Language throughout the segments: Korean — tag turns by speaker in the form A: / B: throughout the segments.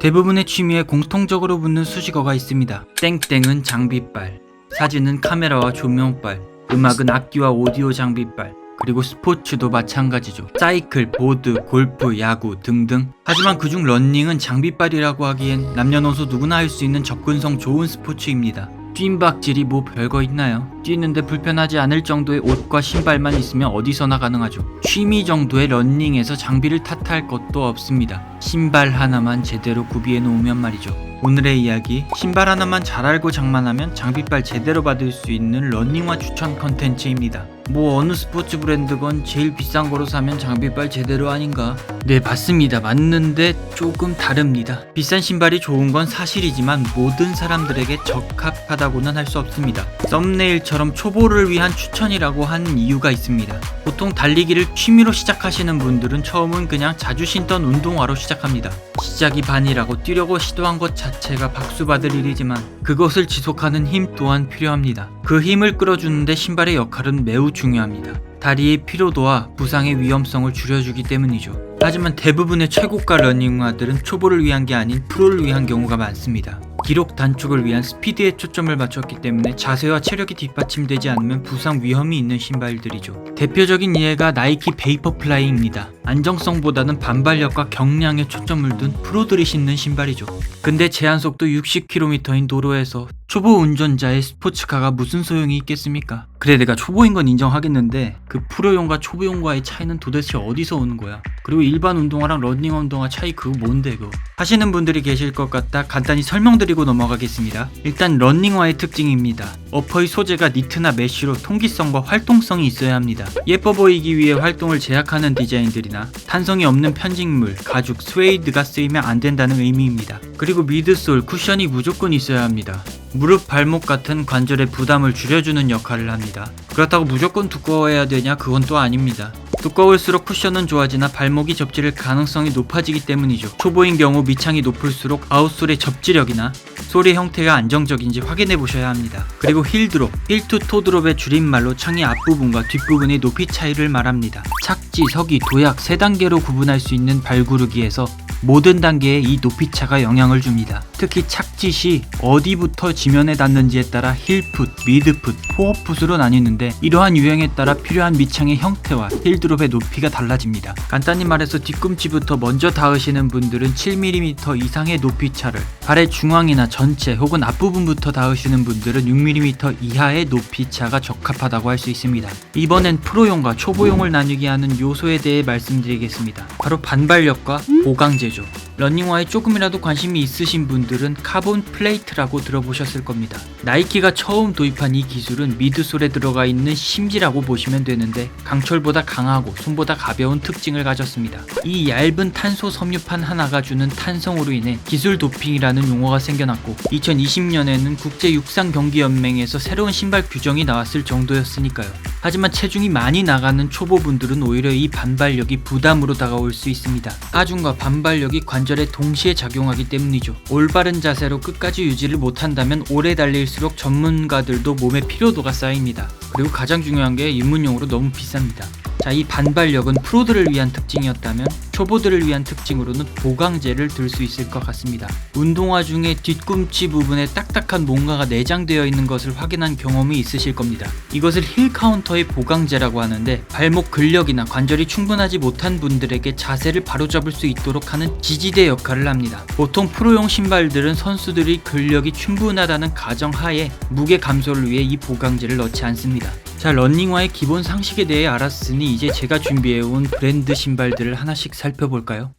A: 대부분의 취미에 공통적으로 붙는 수식어가 있습니다. 땡땡은 장비빨, 사진은 카메라와 조명빨, 음악은 악기와 오디오 장비빨, 그리고 스포츠도 마찬가지죠. 사이클, 보드, 골프, 야구 등등. 하지만 그중 런닝은 장비빨이라고 하기엔 남녀노소 누구나 할 수 있는 접근성 좋은 스포츠입니다. 뜀박질이 뭐 별거 있나요? 뛰는데 불편하지 않을 정도의 옷과 신발만 있으면 어디서나 가능하죠. 취미 정도의 런닝에서 장비를 탓할 것도 없습니다. 신발 하나만 제대로 구비해 놓으면 말이죠. 오늘의 이야기 신발 하나만 잘 알고 장만하면 장비빨 제대로 받을 수 있는 런닝화 추천 컨텐츠입니다. 뭐 어느 스포츠 브랜드건 제일 비싼 거로 사면 장비빨 제대로 아닌가? 네 맞습니다. 맞는데 조금 다릅니다. 비싼 신발이 좋은 건 사실이지만 모든 사람들에게 적합하다고는 할 수 없습니다. 썸네일처럼 초보를 위한 추천이라고 한 이유가 있습니다. 보통 달리기를 취미로 시작하시는 분들은 처음은 그냥 자주 신던 운동화로 시작합니다. 시작이 반이라고 뛰려고 시도한 것 자체가 박수받을 일이지만 그것을 지속하는 힘 또한 필요합니다. 그 힘을 끌어주는데 신발의 역할은 매우 중요합니다. 다리의 피로도와 부상의 위험성을 줄여주기 때문이죠. 하지만 대부분의 최고가 러닝화들은 초보를 위한 게 아닌 프로를 위한 경우가 많습니다. 기록 단축을 위한 스피드에 초점을 맞췄기 때문에 자세와 체력이 뒷받침되지 않으면 부상 위험이 있는 신발들이죠. 대표적인 예가 나이키 베이퍼 플라이입니다. 안정성보다는 반발력과 경량에 초점을 둔 프로들이 신는 신발이죠. 근데 제한 속도 60km인 도로에서 초보 운전자의 스포츠카가 무슨 소용이 있겠습니까? 그래 내가 초보인 건 인정하겠는데 그 프로용과 초보용과의 차이는 도대체 어디서 오는 거야? 그리고 일반 운동화랑 러닝 운동화 차이 그거 뭔데 그거? 하시는 분들이 계실 것 같다 간단히 설명드리 고 넘어가겠습니다. 일단 러닝화의 특징입니다. 어퍼의 소재가 니트나 메쉬로 통기성과 활동성이 있어야 합니다. 예뻐 보이기 위해 활동을 제약하는 디자인들이나 탄성이 없는 편직물, 가죽, 스웨이드가 쓰이면 안 된다는 의미입니다. 그리고 미드솔, 쿠션이 무조건 있어야 합니다. 무릎, 발목 같은 관절의 부담을 줄여주는 역할을 합니다. 그렇다고 무조건 두꺼워야 되냐? 그건 또 아닙니다. 두꺼울수록 쿠션은 좋아지나 발목이 접질릴 가능성이 높아지기 때문이죠. 초보인 경우 밑창이 높을수록 아웃솔의 접지력이나 솔의 형태가 안정적인지 확인해 보셔야 합니다. 그리고 힐드롭, 힐투 토드롭의 줄임말로 창의 앞부분과 뒷부분의 높이 차이를 말합니다. 착지, 서기, 도약 세 단계로 구분할 수 있는 발구르기에서 모든 단계에 이 높이 차가 영향을 줍니다. 특히 착지 시 어디부터 지면에 닿는지에 따라 힐풋, 미드풋, 포어풋으로 나뉘는데 이러한 유형에 따라 필요한 밑창의 형태와 힐드롭의 높이가 달라집니다. 간단히 말해서 뒤꿈치부터 먼저 닿으시는 분들은 7mm 이상의 높이 차를 발의 중앙이나 전체 혹은 앞부분부터 닿으시는 분들은 6mm 이하의 높이 차가 적합하다고 할 수 있습니다. 이번엔 프로용과 초보용을 나뉘게 하는 요소에 대해 말씀드리겠습니다. 바로 반발력과 보강제죠. 러닝화에 조금이라도 관심이 있으신 분들은 카본 플레이트라고 들어보셨을 겁니다. 나이키가 처음 도입한 이 기술은 미드솔에 들어가 있는 심지라고 보시면 되는데 강철보다 강하고 손보다 가벼운 특징을 가졌습니다. 이 얇은 탄소 섬유판 하나가 주는 탄성으로 인해 기술 도핑이라는 용어가 생겨났고 2020년에는 국제 육상 경기 연맹에서 새로운 신발 규정이 나왔을 정도였으니까요. 하지만 체중이 많이 나가는 초보분들은 오히려 이 반발력이 부담으로 다가올 수 있습니다. 하중과 반발력이 관 절에 동시에 작용하기 때문이죠. 올바른 자세로 끝까지 유지를 못한다면 오래 달릴수록 전문가들도 몸에 피로도가 쌓입니다. 그리고 가장 중요한 게 입문용으로 너무 비쌉니다. 자, 이 반발력은 프로들을 위한 특징이었다면 초보들을 위한 특징으로는 보강제를 들 수 있을 것 같습니다. 운동화 중에 뒤꿈치 부분에 딱딱한 뭔가가 내장되어 있는 것을 확인한 경험이 있으실 겁니다. 이것을 힐 카운터의 보강제라고 하는데 발목 근력이나 관절이 충분하지 못한 분들에게 자세를 바로잡을 수 있도록 하는 지지대 역할을 합니다. 보통 프로용 신발들은 선수들이 근력이 충분하다는 가정하에 무게 감소를 위해 이 보강제를 넣지 않습니다. 자, 런닝화의 기본 상식에 대해 알았으니 이제 제가 준비해온 브랜드 신발들을 하나씩 살펴볼까요?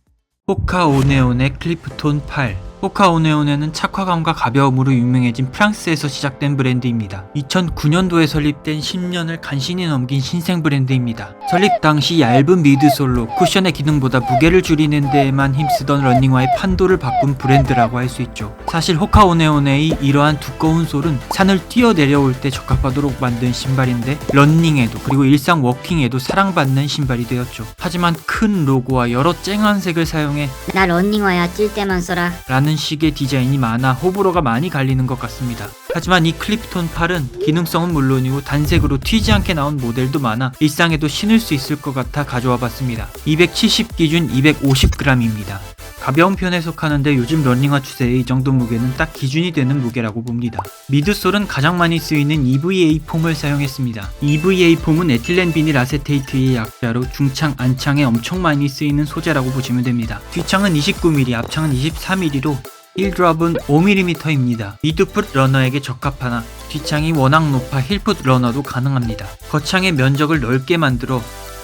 A: 호카 오네온의 클리프톤 8 호카 오네온에는 착화감과 가벼움으로 유명해진 프랑스에서 시작된 브랜드입니다. 2009년도에 설립된 10년을 간신히 넘긴 신생 브랜드입니다. 설립 당시 얇은 미드솔로 쿠션의 기능보다 무게를 줄이는 데에만 힘쓰던 러닝화의 판도를 바꾼 브랜드라고 할 수 있죠. 사실 호카 오네온의 이러한 두꺼운 솔은 산을 뛰어 내려올 때 적합하도록 만든 신발인데 러닝에도 그리고 일상 워킹에도 사랑받는 신발이 되었죠. 하지만 큰 로고와 여러 쨍한 색을 사용해
B: 나 런닝화야 뛸 때만 써라.
A: 라는 식의 디자인이 많아 호불호가 많이 갈리는 것 같습니다. 하지만 이 클리프톤 8은 기능성은 물론이고 단색으로 튀지 않게 나온 모델도 많아 일상에도 신을 수 있을 것 같아 가져와 봤습니다. 270 기준 250g입니다. 가벼운 편에 속하는데 요즘 러닝화 추세의 이 정도 무게는 딱 기준이 되는 무게라고 봅니다. 미드솔은 가장 많이 쓰이는 EVA 폼을 사용했습니다. EVA 폼은 에틸렌 비닐 아세테이트의 약자로 중창, 안창에 엄청 많이 쓰이는 소재라고 보시면 됩니다. 뒤창은 29mm, 앞창은 24mm로 1드랍은 5mm입니다. 미드풋 러너에게 적합하나 뒤창이 워낙 높아 힐풋 러너도 가능합니다. 거창의 면적을 넓게 만들어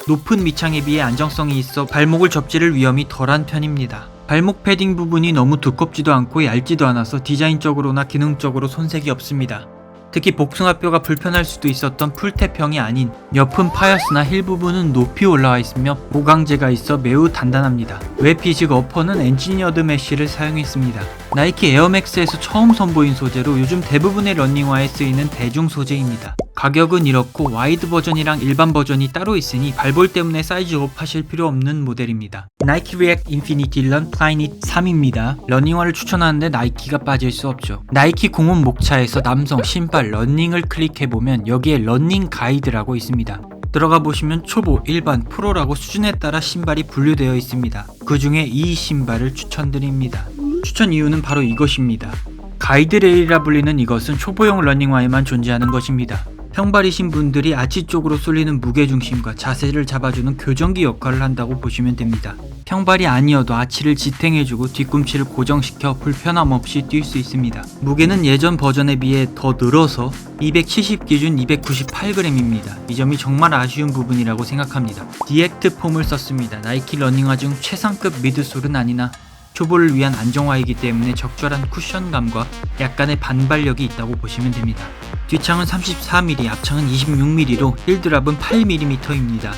A: 높은 밑창에 비해 안정성이 있어 발목을 접지를 위험이 덜한 편입니다. 발목 패딩 부분이 너무 두껍지도 않고 얇지도 않아서 디자인적으로나 기능적으로 손색이 없습니다. 특히 복숭아뼈가 불편할 수도 있었던 풀테평이 아닌 옆은 파였으나 힐 부분은 높이 올라와 있으며 보강재가 있어 매우 단단합니다. 웹피직 어퍼는 엔지니어드 메쉬를 사용했습니다. 나이키 에어맥스에서 처음 선보인 소재로 요즘 대부분의 러닝화에 쓰이는 대중 소재입니다. 가격은 이렇고 와이드 버전이랑 일반 버전이 따로 있으니 발볼 때문에 사이즈업 하실 필요 없는 모델입니다. 나이키 리액 인피니티 런 플라이닛 3입니다. 러닝화를 추천하는데 나이키가 빠질 수 없죠. 나이키 공홈 목차에서 남성 신발 러닝을 클릭해보면 여기에 러닝 가이드라고 있습니다. 들어가 보시면 초보, 일반, 프로라고 수준에 따라 신발이 분류되어 있습니다. 그 중에 이 신발을 추천드립니다. 추천 이유는 바로 이것입니다. 가이드레일이라 불리는 이것은 초보용 러닝화에만 존재하는 것입니다. 평발이신 분들이 아치 쪽으로 쏠리는 무게중심과 자세를 잡아주는 교정기 역할을 한다고 보시면 됩니다. 평발이 아니어도 아치를 지탱해주고 뒤꿈치를 고정시켜 불편함 없이 뛸 수 있습니다. 무게는 예전 버전에 비해 더 늘어서 270 기준 298g입니다. 이 점이 정말 아쉬운 부분이라고 생각합니다. 디액트 폼을 썼습니다. 나이키 러닝화 중 최상급 미드솔은 아니나 초보를 위한 안정화이기 때문에 적절한 쿠션감과 약간의 반발력이 있다고 보시면 됩니다. 뒷창은 34mm, 앞창은 26mm로 힐드랍은 8mm입니다.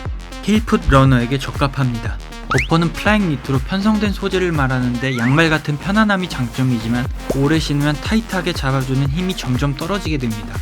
A: 힐풋 러너에게 적합합니다. 버퍼는 플라잉 니트로 편성된 소재를 말하는데 양말 같은 편안함이 장점이지만 오래 신으면 타이트하게 잡아주는 힘이 점점 떨어지게 됩니다.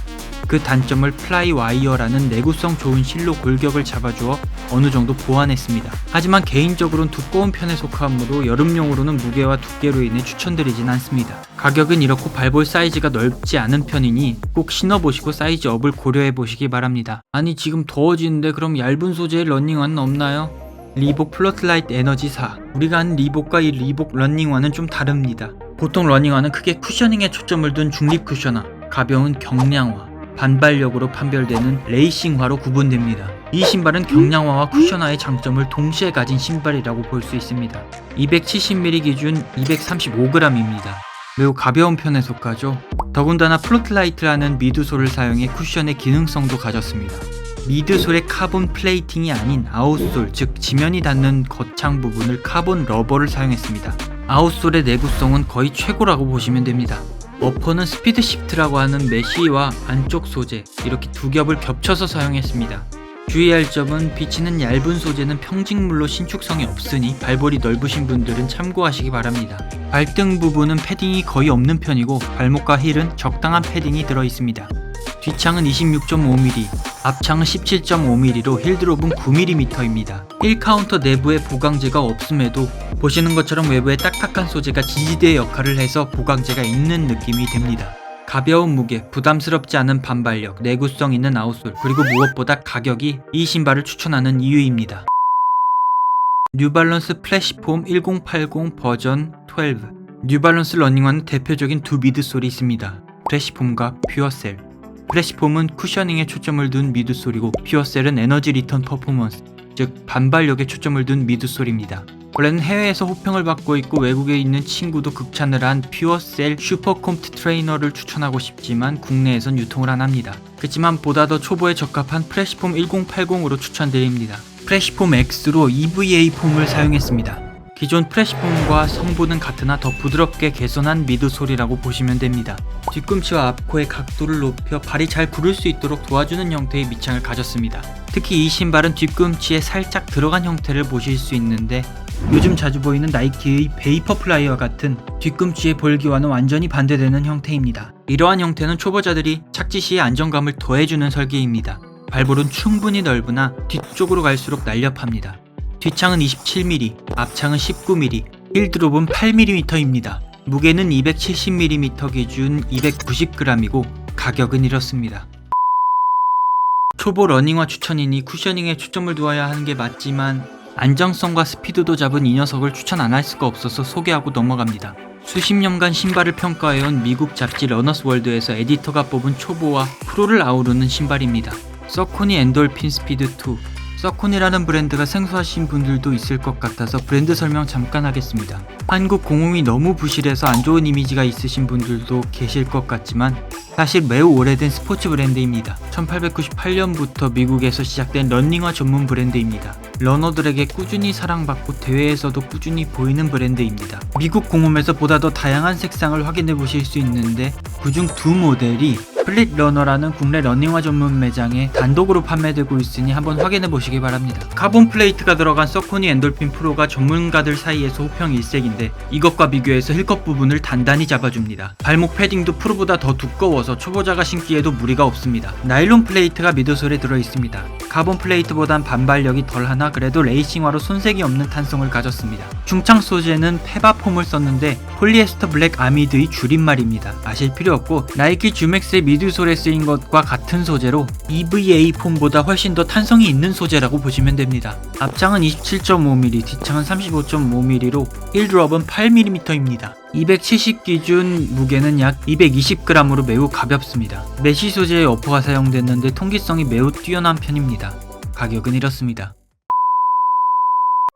A: 그 단점을 플라이 와이어라는 내구성 좋은 실로 골격을 잡아주어 어느 정도 보완했습니다. 하지만 개인적으로는 두꺼운 편에 속하므로 여름용으로는 무게와 두께로 인해 추천드리진 않습니다. 가격은 이렇고 발볼 사이즈가 넓지 않은 편이니 꼭 신어보시고 사이즈 업을 고려해 보시기 바랍니다. 아니 지금 더워지는데 그럼 얇은 소재의 러닝화는 없나요? 리복 플러트라이트 에너지 4 우리가 아는 리복과 이 리복 러닝화는 좀 다릅니다. 보통 러닝화는 크게 쿠셔닝에 초점을 둔 중립 쿠셔너, 가벼운 경량화, 반발력으로 판별되는 레이싱화로 구분됩니다. 이 신발은 경량화와 쿠셔너의 장점을 동시에 가진 신발이라고 볼 수 있습니다. 270mm 기준 235g입니다. 매우 가벼운 편에 속하죠. 더군다나 플로트라이트라는 미드솔을 사용해 쿠션의 기능성도 가졌습니다. 미드솔의 카본 플레이팅이 아닌 아웃솔, 즉 지면이 닿는 거창 부분을 카본 러버를 사용했습니다. 아웃솔의 내구성은 거의 최고라고 보시면 됩니다. 어퍼는 스피드 시프트라고 하는 메쉬와 안쪽 소재 이렇게 두 겹을 겹쳐서 사용했습니다. 주의할 점은 비치는 얇은 소재는 평직물로 신축성이 없으니 발볼이 넓으신 분들은 참고하시기 바랍니다. 발등 부분은 패딩이 거의 없는 편이고 발목과 힐은 적당한 패딩이 들어 있습니다. 뒷창은 26.5mm, 앞창은 17.5mm로 힐드롭은 9mm입니다. 힐 카운터 내부에 보강재가 없음에도 보시는 것처럼 외부에 딱딱한 소재가 지지대 역할을 해서 보강재가 있는 느낌이 듭니다. 가벼운 무게, 부담스럽지 않은 반발력, 내구성 있는 아웃솔, 그리고 무엇보다 가격이 이 신발을 추천하는 이유입니다. 뉴발런스 플래시폼 1080 버전 12 뉴발런스 러닝화는 대표적인 두 미드솔이 있습니다. 플래시폼과 퓨어셀 플래시폼은 쿠셔닝에 초점을 둔 미드솔이고 퓨어셀은 에너지 리턴 퍼포먼스 즉 반발력에 초점을 둔 미드솔입니다. 원래는 해외에서 호평을 받고 있고 외국에 있는 친구도 극찬을 한 퓨어셀 슈퍼콤프트 트레이너를 추천하고 싶지만 국내에선 유통을 안 합니다. 그렇지만 보다 더 초보에 적합한 프레시폼 1080으로 추천드립니다. 프레시폼 X로 EVA 폼을 사용했습니다. 기존 프레시폼과 성분은 같으나 더 부드럽게 개선한 미드솔이라고 보시면 됩니다. 뒤꿈치와 앞코의 각도를 높여 발이 잘 부를 수 있도록 도와주는 형태의 밑창을 가졌습니다. 특히 이 신발은 뒤꿈치에 살짝 들어간 형태를 보실 수 있는데 요즘 자주 보이는 나이키의 베이퍼 플라이와 같은 뒤꿈치의 볼기와는 완전히 반대되는 형태입니다. 이러한 형태는 초보자들이 착지 시에 안정감을 더해주는 설계입니다. 발볼은 충분히 넓으나 뒤쪽으로 갈수록 날렵합니다. 뒷창은 27mm, 앞창은 19mm, 힐드롭은 8mm입니다. 무게는 270mm 기준 290g이고 가격은 이렇습니다. 초보 러닝화 추천이니 쿠셔닝에 초점을 두어야 하는 게 맞지만 안정성과 스피드도 잡은 이 녀석을 추천 안 할 수가 없어서 소개하고 넘어갑니다. 수십 년간 신발을 평가해온 미국 잡지 러너스 월드에서 에디터가 뽑은 초보와 프로를 아우르는 신발입니다. 서코니 엔돌핀 스피드 2. 서코니라는 브랜드가 생소하신 분들도 있을 것 같아서 브랜드 설명 잠깐 하겠습니다. 한국 공홈이 너무 부실해서 안 좋은 이미지가 있으신 분들도 계실 것 같지만 사실 매우 오래된 스포츠 브랜드입니다. 1898년부터 미국에서 시작된 러닝화 전문 브랜드입니다. 러너들에게 꾸준히 사랑받고 대회에서도 꾸준히 보이는 브랜드입니다. 미국 공홈에서 보다 더 다양한 색상을 확인해 보실 수 있는데 그중 두 모델이 플릿 러너라는 국내 러닝화 전문 매장에 단독으로 판매되고 있으니 한번 확인해 보시기 바랍니다. 카본 플레이트가 들어간 서코니 엔돌핀 프로가 전문가들 사이에서 호평 일색인데 이것과 비교해서 힐컵 부분을 단단히 잡아줍니다. 발목 패딩도 프로보다 더 두꺼워서 초보자가 신기에도 무리가 없습니다. 나일론 플레이트가 미드솔에 들어 있습니다. 카본 플레이트보단 반발력이 덜하나 그래도 레이싱화로 손색이 없는 탄성을 가졌습니다. 중창 소재는 페바 폼을 썼는데 폴리에스터 블랙 아미드의 줄임말입니다. 아실 필요 없고 나이키 주맥스의 미 드솔에 쓰인 것과 같은 소재로 EVA 폼보다 훨씬 더 탄성이 있는 소재라고 보시면 됩니다. 앞창은 27.5mm, 뒷창은 35.5mm로 1드롭은 8mm입니다. 270 기준 무게는 약 220g으로 매우 가볍습니다. 메쉬 소재의 어퍼가 사용됐는데 통기성이 매우 뛰어난 편입니다. 가격은 이렇습니다.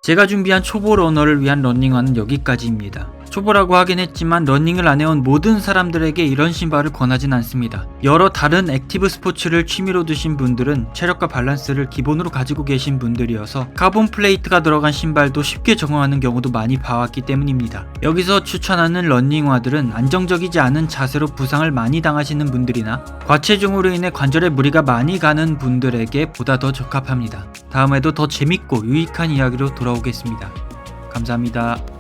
A: 제가 준비한 초보 러너를 위한 러닝화는 여기까지입니다. 초보라고 하긴 했지만 러닝을 안 해온 모든 사람들에게 이런 신발을 권하진 않습니다. 여러 다른 액티브 스포츠를 취미로 두신 분들은 체력과 밸런스를 기본으로 가지고 계신 분들이어서 카본 플레이트가 들어간 신발도 쉽게 적응하는 경우도 많이 봐왔기 때문입니다. 여기서 추천하는 러닝화들은 안정적이지 않은 자세로 부상을 많이 당하시는 분들이나 과체중으로 인해 관절에 무리가 많이 가는 분들에게 보다 더 적합합니다. 다음에도 더 재밌고 유익한 이야기로 돌아오겠습니다. 감사합니다.